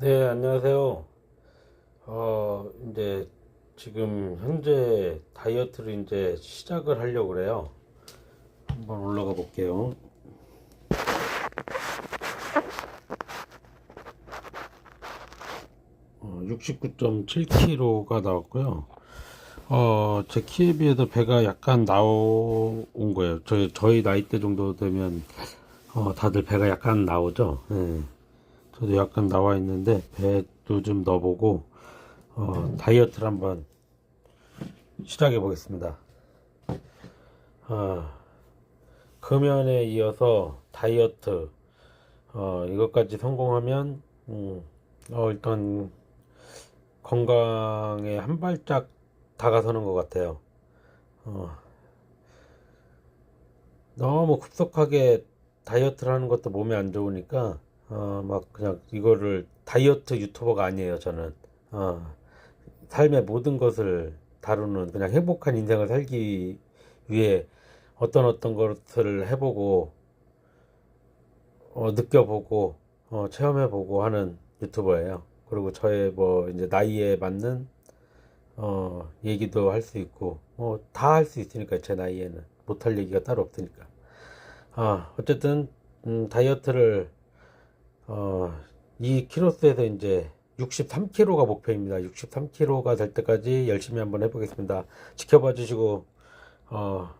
네, 안녕하세요. 어, 이제 지금 현재 다이어트를 이제 시작을 하려고 그래요. 한번 올라가 볼게요. 어, 69.7kg가 나왔고요. 어, 제 키에 비해서 배가 약간 나온 거예요. 저희, 저희 나이대 정도 되면, 어, 다들 배가 약간 나오죠. 예. 저도 약간 나와 있는데 배도 좀 넣어보고 어, 다이어트를 한번 시작해 보겠습니다. 어, 금연에 이어서 다이어트 어, 이것까지 성공하면 음, 어, 일단 건강에 한 발짝 다가서는 것 같아요. 어, 너무 급속하게 다이어트를 하는 것도 몸에 안 좋으니까 어, 막 그냥 이거를 다이어트 유튜버가 아니에요, 저는. 어, 삶의 모든 것을 다루는 그냥 행복한 인생을 살기 위해 어떤 어떤 것을 해보고, 어, 느껴보고, 어, 체험해보고 하는 유튜버예요. 그리고 저의 뭐 이제 나이에 맞는 어, 얘기도 할 수 있고, 뭐다할 수 있으니까 제 나이에는 못할 얘기가 따로 없으니까. 아, 어쨌든 음, 다이어트를 어, 이 키로수에서 이제 63kg가 목표입니다. 63kg가 될 때까지 열심히 한번 해보겠습니다. 지켜봐 주시고, 어,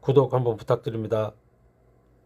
구독 한번 부탁드립니다.